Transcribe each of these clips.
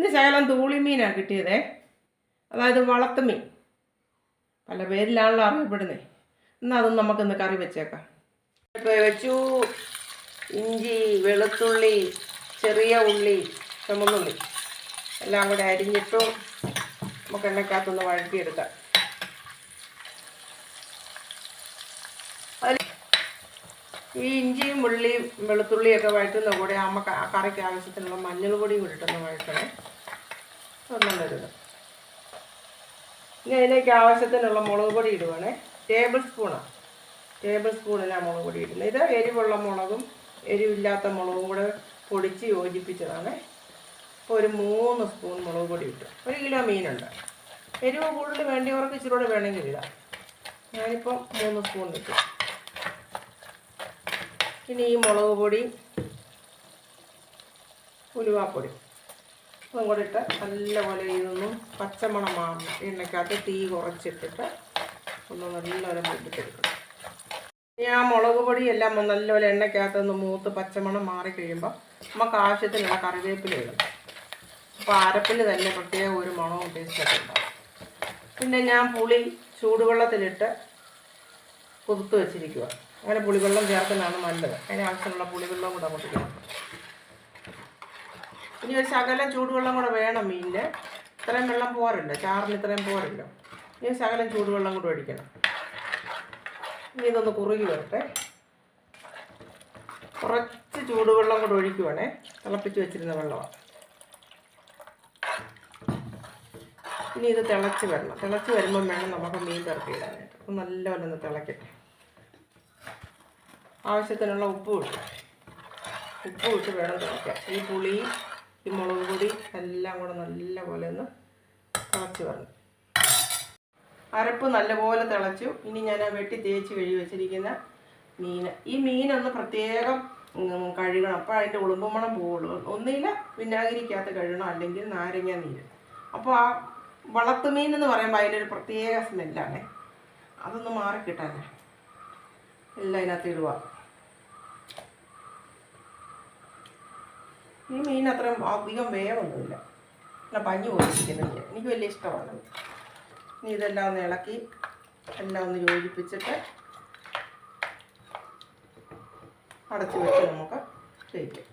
ഇന്ന് ശകലം തൂളിമീനാണ് കിട്ടിയതേ. അതായത് വളത്തുമീൻ പല പേരിലാണല്ലോ അറിയപ്പെടുന്നത് എന്നാൽ അതൊന്നും നമുക്കിന്ന് കറി വെച്ചേക്കാം. വെച്ചു. ഇഞ്ചി വെളുത്തുള്ളി ചെറിയ ഉള്ളി ചുമന്നുള്ളി. എല്ലാം കൂടെ അരിഞ്ഞിട്ടും നമുക്ക് എണ്ണക്കകത്തൊന്ന് വഴറ്റിയെടുക്കാം. അതിൽ ഈ ഇഞ്ചിയും ഉള്ളിയും വെളുത്തുള്ളിയൊക്കെ വഴറ്റുന്ന കൂടെ അമ്മ കറിക്ക് ആവശ്യത്തിനുള്ള മഞ്ഞൾ പൊടിയും ഇട്ടൊന്ന് വഴറ്റണേ. വരുന്നത് ഇനി അതിലേക്ക് ആവശ്യത്തിനുള്ള മുളക് പൊടി ഇടുവാണേ. ടേബിൾ സ്പൂണാണ് ടേബിൾ സ്പൂണിലാണ് മുളക് പൊടി ഇടുന്നത്. ഇത് എരിവുള്ള മുളകും എരിവില്ലാത്ത മുളകും കൂടെ പൊടിച്ച് യോജിപ്പിച്ചതാണ്. അപ്പോൾ ഒരു മൂന്ന് സ്പൂൺ മുളക് പൊടി ഇട്ടു. ഒരു കിലോ മീനുണ്ട്. എരിവ് കൂടുതൽ വേണ്ടിയവർക്ക് ഇച്ചിരി കൂടെ വേണമെങ്കിൽ ഇടാം. ഞാനിപ്പോൾ മൂന്ന് സ്പൂൺ ഇട്ടു. ഇനി ഈ മുളക് പൊടി ഉലുവാപ്പൊടി അതും കൂടെ ഇട്ട് നല്ലപോലെ ഇതൊന്നും പച്ചമണം മാറണം. എണ്ണയ്ക്കകത്ത് തീ കുറച്ചിട്ടിട്ട് ഒന്ന് നല്ലപോലെ മൂപ്പിച്ചെടുക്കണം. ഇനി ആ മുളക് പൊടി എല്ലാം നല്ലപോലെ എണ്ണയ്ക്കകത്ത് ഒന്ന് മൂത്ത് പച്ചമണം മാറി കഴിയുമ്പോൾ നമുക്ക് ആവശ്യത്തിനുള്ള കറിവേപ്പില ഇടും. അപ്പോൾ അരപ്പിൽ തന്നെ പ്രത്യേക ഒരു മണവും ടേസ്റ്റൊക്കെ ഉണ്ടാവും. പിന്നെ ഞാൻ പുളി ചൂടുവെള്ളത്തിലിട്ട് കുതിർത്ത് വെച്ചിരിക്കുക അങ്ങനെ പുളിവെള്ളം ചേർക്കുന്നതാണ് നല്ലത്. അതിന് ആവശ്യമുള്ള പുളിവെള്ളം കൂടെ അങ്ങോട്ട് ചേർക്കും. ഇനി ഒരു ശകലം ചൂടുവെള്ളം കൂടെ വേണം മീനിന്റെ. ഇത്രയും വെള്ളം പോരല്ലോ ചാറിന് ഇത്രയും പോരല്ലോ. ഇനി ശകലം ചൂടുവെള്ളം കൂടെ ഒഴിക്കണം. ഇനി ഇതൊന്ന് കുറുകി വരട്ടെ. കുറച്ച് ചൂടുവെള്ളം കൂടെ ഒഴിക്കുവാണേ. തിളപ്പിച്ച് വെച്ചിരുന്ന വെള്ളമാണ് ഇനി ഇത് തിളച്ച് വരണം. തിളച്ച് വരുമ്പം വേണം നമുക്ക് മീൻ ഇടാനായിട്ട്. അപ്പം നല്ലപോലെ ഒന്ന് തിളക്കട്ടെ. ആവശ്യത്തിനുള്ള ഉപ്പ് ഉപ്പ് ഇട്ട് വേണം തിളയ്ക്കാൻ. ഈ പുളിയും ഈ മുളക് പൊടി എല്ലാം കൂടെ നല്ലപോലെ ഒന്ന് തിളച്ച് വരണം. അരപ്പ് നല്ലപോലെ തിളച്ചു. ഇനി ഞാൻ വെട്ടി തേച്ച് കഴുകി വെച്ചിരിക്കുന്ന മീൻ. ഈ മീനൊന്ന് പ്രത്യേകം കഴുകണം. അപ്പോൾ അതിന്റെ ഉളുമ്പുമണം പോവുള്ളൂ. ഒന്നില്ല വിനാഗിരിക്കകത്ത് കഴുകണം അല്ലെങ്കിൽ നാരങ്ങ നീര് അപ്പോൾ ആ വളത്തുമീൻ എന്ന് പറയുമ്പോൾ അതിന്റെ ഒരു പ്രത്യേക സ്മെല്ലാണ്. അതൊന്ന് മാറിക്കിട്ടാനേ. എല്ലാം അതിനകത്ത് ഇടുക. ഈ മീൻ അത്രയും അധികം വേവൊന്നുമില്ല. നല്ല പഞ്ഞു പോയിരിക്കുന്നില്ല എനിക്ക് വലിയ ഇഷ്ടമാണ്. ഇനി ഇതെല്ലാം ഒന്ന് ഇളക്കി എല്ലാം ഒന്ന് യോജിപ്പിച്ചിട്ട് അടച്ചു വെച്ച് നമുക്ക് കഴിക്കാം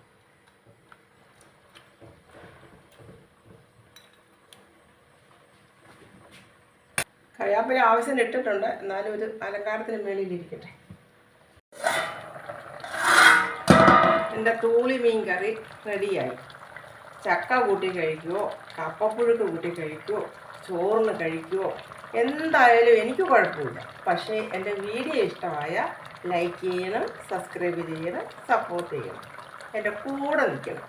കറിയാപ്പില ആവശ്യം ഇട്ടിട്ടുണ്ട്. എന്നാലും ഒരു അലങ്കാരത്തിന് മേളിലിരിക്കട്ടെ. എന്റെ തൂളി മീൻ കറി റെഡിയായി. ചക്ക കൂട്ടി കഴിക്കുമോ കപ്പപ്പുഴുക്ക് കൂട്ടി കഴിക്കുമോ ചോറിന് കഴിക്കുമോ എന്തായാലും എനിക്ക് കുഴപ്പമില്ല. പക്ഷേ എന്റെ വീഡിയോ ഇഷ്ടമായ ലൈക്ക് ചെയ്യണം സബ്സ്ക്രൈബ് ചെയ്യണം സപ്പോർട്ട് ചെയ്യണം. എന്റെ കൂടെ നിൽക്കണം.